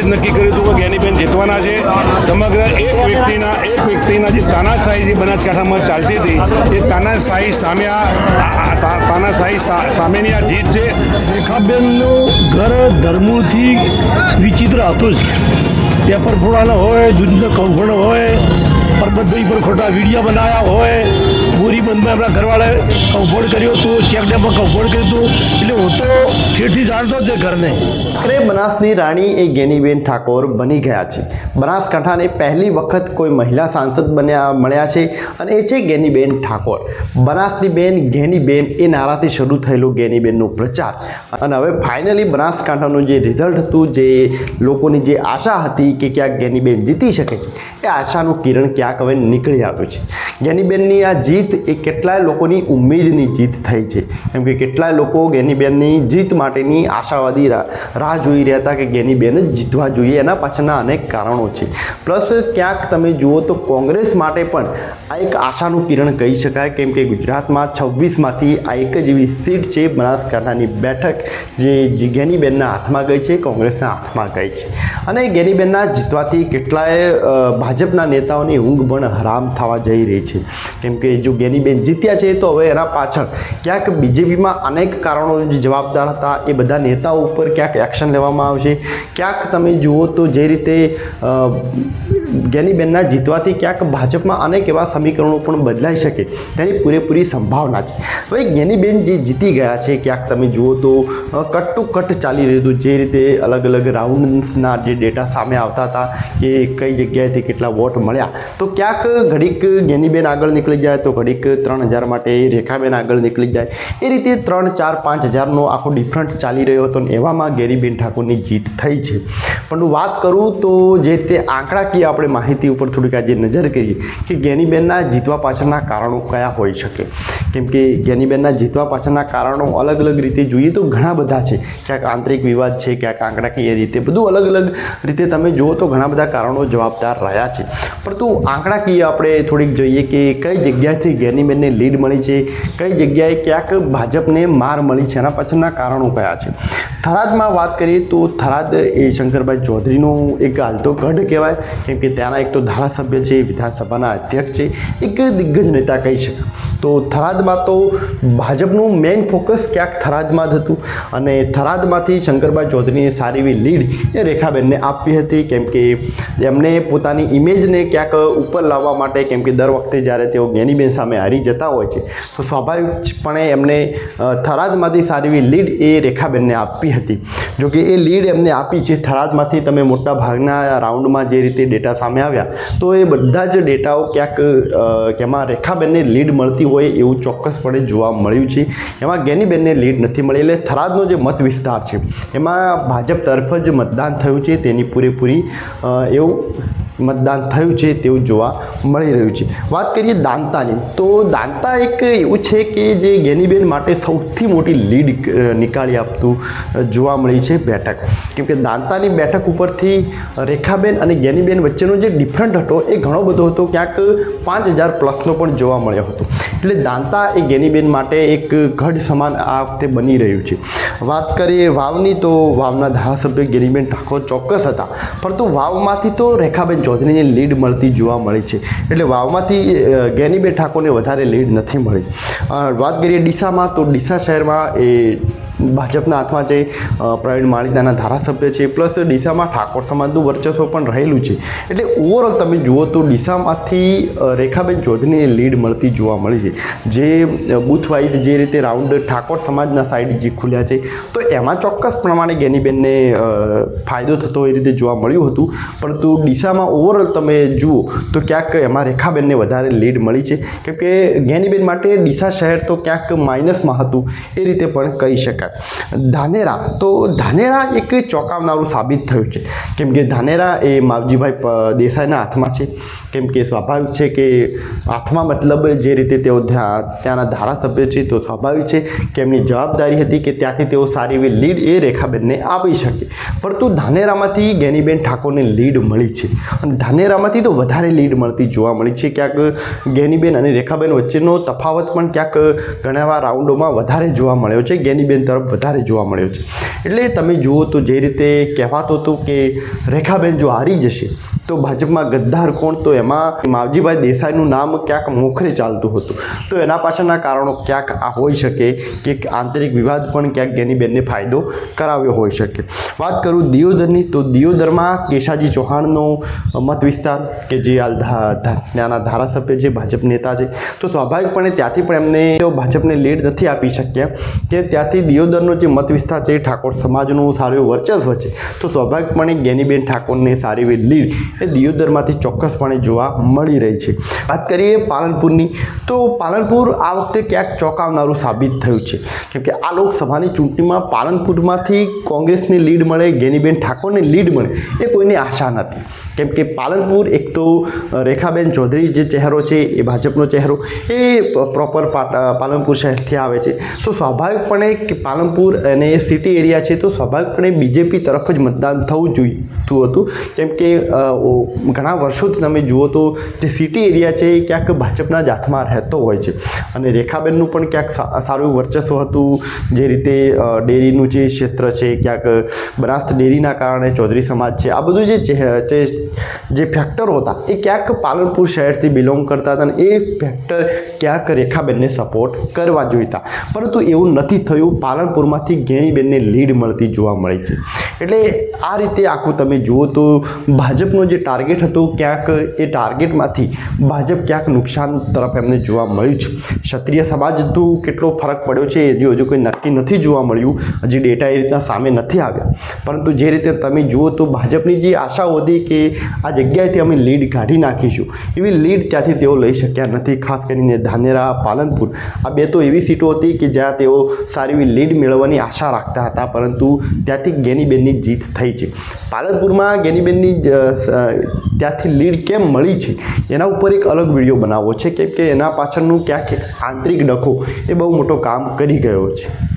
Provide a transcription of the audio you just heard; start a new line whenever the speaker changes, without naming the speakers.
પહેલેથી નક્કી કર્યું હતું કે જ્ઞાનીબેન જીતવાના છે. સમગ્ર એક વ્યક્તિના એક વ્યક્તિના જે તાનાશાહી જે બનાસકાંઠામાં ચાલતી હતી, એ તાનાશાહી સામે આ તાનાશાહી સામેની આ જીત છે.
રેખાબેનનું ઘર ધર્મોથી વિચિત્ર હતું જ. પેપર ફોડાનો હોય, દૂધનો કૌફળ હોય પરબતભાઈ પર ખોટા વીડિયો બનાવ્યા હોય. બોરી બંધમાં આપણા ઘરવાળાએ કર્યો હતું, ચેક ડેમમાં કૌફળ કર્યું હતું. એટલે હું તો ઠેરથી જાણતો તે ઘરને.
આખરે બનાસની રાણી એ ગેનીબેન ઠાકોર બની ગયા છે. બનાસકાંઠાને પહેલી વખત કોઈ મહિલા સાંસદ બન્યા મળ્યા છે અને એ છે ગેનીબેન ઠાકોર. બનાસની બેન ગેનીબેન એ નારાથી શરૂ થયેલું ગેનીબેનનો પ્રચાર. અને હવે ફાઇનલી બનાસકાંઠાનું જે રિઝલ્ટ હતું, જે લોકોની જે આશા હતી કે ક્યાંક ગેનીબેન જીતી શકે છે, એ આશાનું કિરણ ક્યાંક હવે નીકળી આવ્યું છે. ગેનીબેનની આ જીત એ કેટલાય લોકોની ઉમેદની જીત થઈ છે. કેમ કે કેટલાય લોકો ગેનીબેનની જીત માટેની આશાવાદી રાહ જોઈ રહ્યા હતા કે ગેનીબેન જ જીતવા જોઈએ, એના પાછળના અનેક કારણો છે. પ્લસ ક્યાંક તમે જુઓ તો કોંગ્રેસ માટે પણ આ એક આશાનું કિરણ કહી શકાય. કેમ કે ગુજરાતમાં છવ્વીસમાંથી આ એક જ એવી સીટ છે બનાસકાંઠાની બેઠક, જે ગેનીબેનના હાથમાં ગઈ છે, કોંગ્રેસના હાથમાં ગઈ છે. અને ગેનીબેનના જીતવાથી કેટલાય ભાજપના નેતાઓની ઊંઘ પણ હરામ થવા જઈ રહી છે. કેમ કે જો ગેનીબેન જીત્યા છે તો હવે એના પાછળ ક્યાંક બીજેપીમાં અનેક કારણો જે જવાબદાર હતા. એ બધા નેતાઓ ઉપર ક્યાંક એક્શન લેવામાં આવશે. ક્યાંક તમે જુઓ તો જે રીતે જ્ઞાનીબેનના જીતવાથી ક્યાંક ભાજપમાં અનેક એવા સમીકરણો પણ બદલાઈ શકે. તેની પૂરેપૂરી સંભાવના છે. હવે જ્ઞાનીબેન જે જીતી ગયા છે, ક્યાંક તમે જુઓ તો કટ ટુ કટ ચાલી રહ્યું હતું. જે રીતે અલગ અલગ રાઉન્ડ્સના જે ડેટા સામે આવતા હતા કે કઈ જગ્યાએથી કેટલા વોટ મળ્યા. તો ક્યાંક ઘડીક જ્ઞાનીબેન આગળ નીકળી જાય, તો ઘડીક ત્રણ હજાર માટે રેખાબેન આગળ નીકળી જાય. એ રીતે ત્રણ, ચાર, પાંચ હજારનો આખો ડિફરન્ટ ચાલી રહ્યો હતો ને એવામાં ગેરીબેન ઠાકોરની જીત થઈ છે. પણ વાત કરું તો જે તે આંકડાકીય આપણે માહિતી ઉપર થોડીક આજે નજર કરીએ કે ગેનીબેનના જીતવા પાછળના કારણો કયા હોઈ શકે? કેમ કે ગેનીબેનના જીતવા પાછળના કારણો અલગ અલગ રીતે જોઈએ તો ઘણા બધા છે. ક્યાંક આંતરિક વિવાદ છે, ક્યાંક આંકડાકીય રીતે બધું અલગ અલગ રીતે તમે જુઓ તો ઘણા બધા કારણો જવાબદાર રહ્યા છે. પરંતુ આંકડાકીય આપણે થોડીક જોઈએ કે કઈ જગ્યાએથી જ્ઞાનીબેનને લીડ મળી છે, કઈ જગ્યાએ ક્યાંક ભાજપને માર મળી છે, એના પાછળના કારણો કયા છે. થરાદમાં વાત કરીએ તો થરાદ એ શંકરભાઈ ચૌધરીનું એક હાલતો ગઢ કહેવાય, કેમ કે ત્યાંના એક તો ધારાસભ્ય છે, વિધાનસભાના અધ્યક્ષ છે, એક દિગ્ગજ નેતા કહી શકાય. તો થરાદમાં તો ભાજપનું મેઇન ફોકસ ક્યાંક થરાદમાં જ હતું. અને થરાદમાંથી શંકરભાઈ ચૌધરીએ સારી એવી લીડ એ રેખાબેનને આપી હતી, કેમ કે એમને પોતાની ઇમેજને ક્યાંક ઉપર લાવવા માટે, કેમ કે દર વખતે જ્યારે તેઓ જ્ઞાનીબેન સામે હારી જતા હોય છે, તો સ્વાભાવિકપણે એમને થરાદમાંથી સારી એવી લીડ એ રેખાબેનને આપી હતી. જો કે એ લીડ એમને આપી છે થરાદમાંથી તમે મોટા ભાગના રાઉન્ડમાં જે રીતે ડેટા સામે આવ્યા, તો એ બધા જ ડેટાઓ ક્યાંક એમાં રેખાબેનને લીડ મળતી હોય એવું ચોક્કસપણે જોવા મળ્યું છે. એમાં ગેનીબેનને લીડ નથી મળી એટલે થરાદનો જે મત વિસ્તાર છે, એમાં ભાજપ તરફ જ મતદાન થયું છે તેની પૂરેપૂરી એવું મતદાન થયું છે તેવું જોવા મળી રહ્યું છે. વાત કરીએ દાંતાની, તો દાંતા એક એવું છે કે જે ગેનીબેન માટે સૌથી મોટી લીડ નીકાળી આપતું જોવા મળી છે બેઠક. કેમકે દાંતાની બેઠક ઉપરથી રેખાબેન અને ગેનીબેન વચ્ચેનો જે ડિફરન્ટ હતો એ ઘણો બધો હતો, ક્યાંક પાંચ હજાર પ્લસનો પણ જોવા મળ્યો હતો. એટલે દાંતા એ ગેનીબેન માટે એક ગઢ સમાન આ વખતે બની રહ્યું છે. વાત કરીએ વાવની, તો વાવના ધારાસભ્ય ગેનીબેન ઠાકોર ચોક્કસ હતા. પરંતુ વાવમાંથી તો રેખાબેન ચૌધરીને લીડ મળતી જોવા મળી છે. એટલે વાવમાંથી ગેનીબેન ઠાકોરને વધારે લીડ નથી મળી. વાત કરીએ ડીસામાં, તો ડીસા શહેરમાં એ ભાજપના હાથમાં અ, પ્રવીણ માળીદાના ધારાસભ્ય છે પ્લસ ડીસામાં ઠાકોર સમાજનું વર્ચસ્વ પણ રહેલું છે. એટલે ઓવરઓલ તમે જુઓ તો ડીસામાંથી રેખાબેન ચૌધરીને લીડ મળતી જોવા મળી છે. જે બૂથ જે રીતે રાઉન્ડ ઠાકોર સમાજના સાઈડ જે ખુલ્યા છે તો એમાં ચોક્કસ પ્રમાણે ગેનીબેનને ફાયદો થતો એ રીતે જોવા મળ્યું હતું. પરંતુ ડીસામાં ઓવરઓલ તમે જુઓ તો ક્યાંક એમાં રેખાબેનને વધારે લીડ મળી છે. કેમકે ગેનીબેન માટે ડીસા શહેર તો ક્યાંક માઇનસમાં હતું. એ રીતે પણ કહી શકાય. ધાનેરા. તો ધાનેરા એક ચોંકાવનારું સાબિત થયું છે. કેમ કે ધાનેરા એ માવજીભાઈ દેસાઈના હાથમાં છે. કેમ કે સ્વાભાવિક છે કે હાથમાં મતલબ જે રીતે તેઓ ત્યાંના ધારાસભ્ય છે તો સ્વાભાવિક છે કે એમની જવાબદારી હતી કે ત્યાંથી તેઓ સારી એવી લીડ એ રેખાબેનને આપી શકે. પરંતુ ધાનેરામાંથી ગેનીબેન ઠાકોરને લીડ મળી છે. અને ધાનેરામાંથી તો વધારે લીડ મળતી જોવા મળી છે. ક્યાંક ગેનીબેન અને રેખાબેન વચ્ચેનો તફાવત પણ ક્યાંક ઘણા રાઉન્ડોમાં વધારે જોવા મળ્યો છે. ગેનીબેન તરફ તરફ વધારે જોવા મળ્યો છે. એટલે તમે જુઓ તો જે રીતે કહેવાતું હતું કે રેખાબેન જો હારી જશે તો ભાજપમાં ગદ્દાર કોણ? તો એમાં માવજીભાઈ દેસાઈનું નામ ક્યાંક મોખરે ચાલતું હતું. તો એના પાછળના કારણો ક્યાંક આ હોઈ શકે કે આંતરિક વિવાદ પણ ક્યાંક ગેનીબેનને ફાયદો કરાવ્યો હોઈ શકે. વાત કરું દિયોદરની, તો દિયોદરમાં કેશાજી ચૌહાણનો મત વિસ્તાર કે જે ત્યાંના ધારાસભ્ય જે ભાજપ નેતા છે. તો સ્વાભાવિકપણે ત્યાંથી પણ એમને તેઓ ભાજપને લીડ નથી આપી શક્યા કે ત્યાંથી દિયોદરનો જે મત વિસ્તાર છે ઠાકોર સમાજનું સારું વર્ચસ્વ છે. તો સ્વાભાવિકપણે જ્ઞાનીબેન ઠાકોરને સારી એવી લીડ એ દિયોદરમાંથી ચોક્કસપણે જોવા મળી રહી છે. વાત કરીએ પાલનપુરની તો પાલનપુર આ વખતે ક્યાંક ચોંકાવનારું સાબિત થયું છે. કેમકે આ લોકસભાની ચૂંટણીમાં પાલનપુરમાંથી કોંગ્રેસની લીડ મળે ગેનીબેન ઠાકોરને લીડ મળે એ કોઈની આશા નથી. કેમ કે પાલનપુર એક તો રેખાબેન ચૌધરી જે ચહેરો છે એ ભાજપનો ચહેરો એ પ્રોપર પાલનપુર શહેરથી આવે છે. તો સ્વાભાવિકપણે કે પાલનપુર અને એ સિટી એરિયા છે તો સ્વાભાવિકપણે બીજેપી તરફ જ મતદાન થવું જોઈતું હતું. કેમ કે અ, ઓ- ઘણા વર્ષોથી તમે જુઓ તો જે સિટી એરિયા છે એ ક્યાંક ભાજપના જ હાથમાં રહેતો હોય છે. અને રેખાબેનનું પણ ક્યાંક સારું વર્ચસ્વ હતું. જે રીતે ડેરીનું જે ક્ષેત્ર છે, ક્યાંક બનાસ ડેરીના કારણે ચૌધરી સમાજ છે, આ બધું જે જે ફેક્ટરો હતા, એ ક્યાંક પાલનપુર શહેરથી બિલોંગ કરતા હતા અને એ ફેક્ટર ક્યાંક રેખાબેનને સપોર્ટ કરવા જોઈતા. પરંતુ એવું નથી થયું. પાલનપુરમાંથી ગેનીબેનને લીડ મળતી જોવા મળી છે. એટલે આ રીતે આખું તમે જુઓ તો ભાજપનો જે ટાર્ગેટ હતું ક્યાંક એ ટાર્ગેટમાંથી ભાજપ ક્યાંક નુકસાન તરફ એમને જોવા મળ્યું છે. ક્ષત્રિય સમાજ તો કેટલો ફરક પડ્યો છે એ હજુ કોઈ નક્કી નથી જોવા મળ્યું. હજી ડેટા એ રીતના સામે નથી આવ્યા. પરંતુ જે રીતે તમે જુઓ તો ભાજપની જે આશાઓ હતી કે આ જગ્યાએથી અમે લીડ કાઢી નાખીશું, એવી લીડ ત્યાંથી તેઓ લઈ શક્યા નથી. ખાસ કરીને ધાનેરા, પાલનપુર. આ બે તો એવી સીટો હતી કે જ્યાં તેઓ સારી એવી લીડ મેળવવાની આશા રાખતા હતા, પરંતુ ત્યાંથી ગેનીબેનની જીત થઈ છે. પાલનપુરમાં ગેનીબેનની ત્યાંથી લીડ કેમ મળી છે? એના ઉપર એક અલગ વીડિયો બનાવવો છે, કેમ કે એના પાછળનું ક્યાંક આંતરિક ડખો એ બહુ મોટો કામ કરી ગયો છે.